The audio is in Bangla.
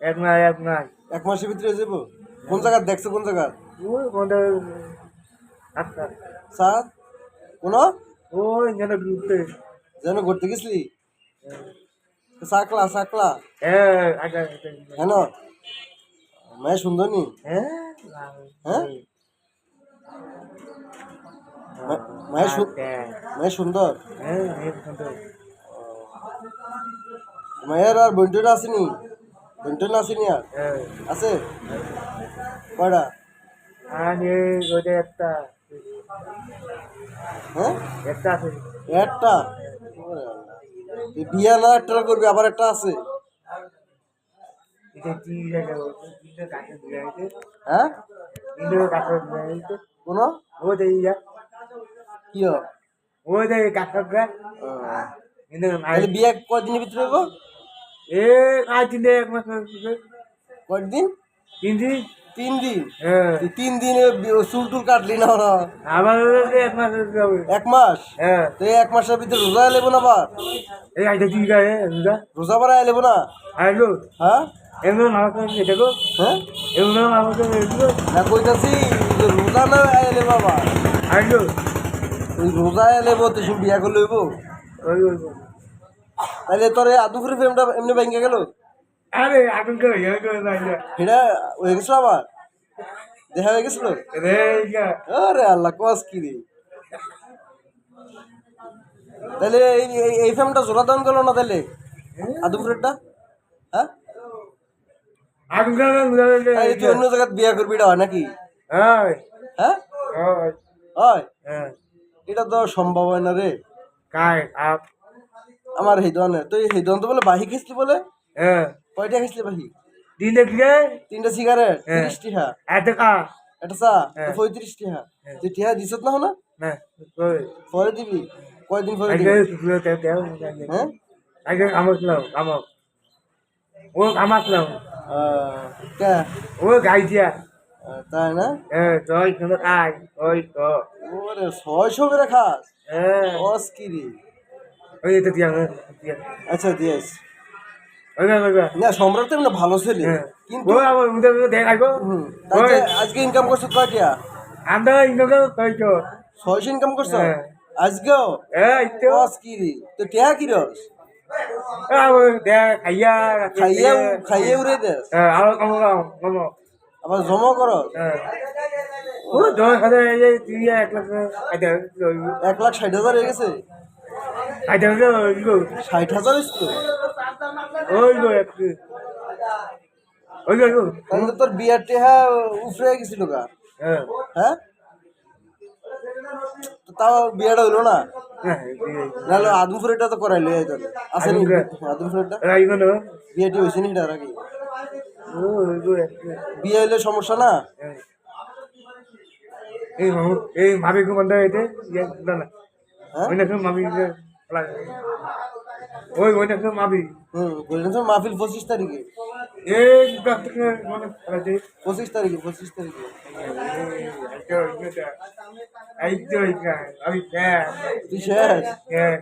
এক মাস এক মাস এক মাসের ভিতরে যাব? কোন জায়গা দেখছ কোন জায়গা ওই কোনটা আচ্ছা। স্যার? কোন? ওই যেন ঘুরতে। যেন ঘুরতে গেছিলি? সাকলা সাকলা। হ্যাঁ আচ্ছা হেন? মায়ের সুন্দর? নি হ্যাঁ? হ্যাঁ? মায়ের সুন্দর? হ্যাঁ হ্যাঁ মায়ের আর বন্টন আসেনি? আর? হ্যাঁ। আছে? কয়টা? একটা হ্যাঁ? একটা আছে। একটা? বিয়া না একটা করবি আবার একটা আছে? হ্যাঁ? কোন? ও দেই যা কি হয়? ও। দেই বিয়া কয়দিনের ভিতরে হইব? এ আজ তিনটে এক মাস কয়দিন? তিন দিন তিন দিন হ্যাঁ তিন দিনে চুল টুল কাটলি না ওরা আবার এক মাস এক মাস? হ্যাঁ। তো এক মাসের ভিতরে রোজা এলেবো না আবার? এই আইটা ঠিক আছে রোজা? রোজা বাড়া এলেবো না? আইলো হ্যাঁ? এমন আমাকে এটা গো হ্যাঁ? এমন না কইতাছি রোজা না এলে বাবা আইলো ওই রোজা এলেবো তুই শুধু বিয়া ওই ওই তাহলে তোর আদুপুরি ফ্রেমটা এমনি ভেঙে গেল? আরে ইয়ে করে না এটা হয়ে গেছিল আবার? দেখা হয়ে গেছিল? আরে আল্লাহ কস কি রে? তাহলে এই এই- ফ্রেমটা জোড়া দাম গেল না তাহলে? আদুপুরেরটা হ্যাঁ? তাহলে তুই অন্য জায়গায় বিয়া করবি এটা হয় নাকি? হ্যাঁ। হ্যাঁ? হ্যাঁ। হয়? হ্যাঁ। এটা তো সম্ভব হয় না রে। কাই আপ আমার তুই এই দোকান তো বলে বাহি খেয়েছিলি বলে? হ্যাঁ কয়টা খেয়েছিলি বাহি? দেখলে তিনটা সিগারেট। তিরিশ টিহা কা। এটা চা। পঁয়ত্রিশ টিহা। তুই টিহা দিছত না? হলো না পরে দিবি। কয়দিন পরে হ্যাঁ আগে কামাক। ও কে? ও তাই না? হ্যাঁ ওই তো ওরে ছয়শো করে খাস। হ্যাঁ কস কি রে ওই তো দিয়া দিয়া আচ্ছা দিয়েস না সম্রাট তো এমনি ভালো ছেলে। হ্যাঁ। কিন্তু দেখাইবো আজকে ইনকাম করছ কয়টিয়া আমরা ইনকে কইছো ছয়শো। ইনকাম করছ? হ্যাঁ। আজকেও? এই তো কি রে তো টিয়া কি রস? খাইয়া খাইয়ে খাইয়ে উড়ে দেস? হ্যাঁ আর কামাও কামাও আবার জমা করস? হ্যাঁ। ও দশ হাজার এই তুই এক লাখ আইতে এক লাখ ষাট হাজার হয়ে গেছে ষাট হাজার এসতো ওই গো ওই গো তাহলে তোর বিয়ার টেহা উফরে গেছিল গা। হ্যাঁ। হ্যাঁ? তাও বিয়াটা হইল না? হ্যাঁ নাহলে আদমপুরেরটা তো করাইলো এই আসেনি আদমপুরে? এই বিয়েটি হয়েছে নি এটার আগে? বিয়ে হইলে সমস্যা না? এই মামু এই মামি মন্ডা এতে না না। হ্যাঁ? ওই না মামি ওই ওইটা তো মামি হুম বললেন তো মাহফিল পঁচিশ তারিখে। এই মানে পঁচিশ তারিখে পঁচিশ তারিখে। আমি শেষ হ্যাঁ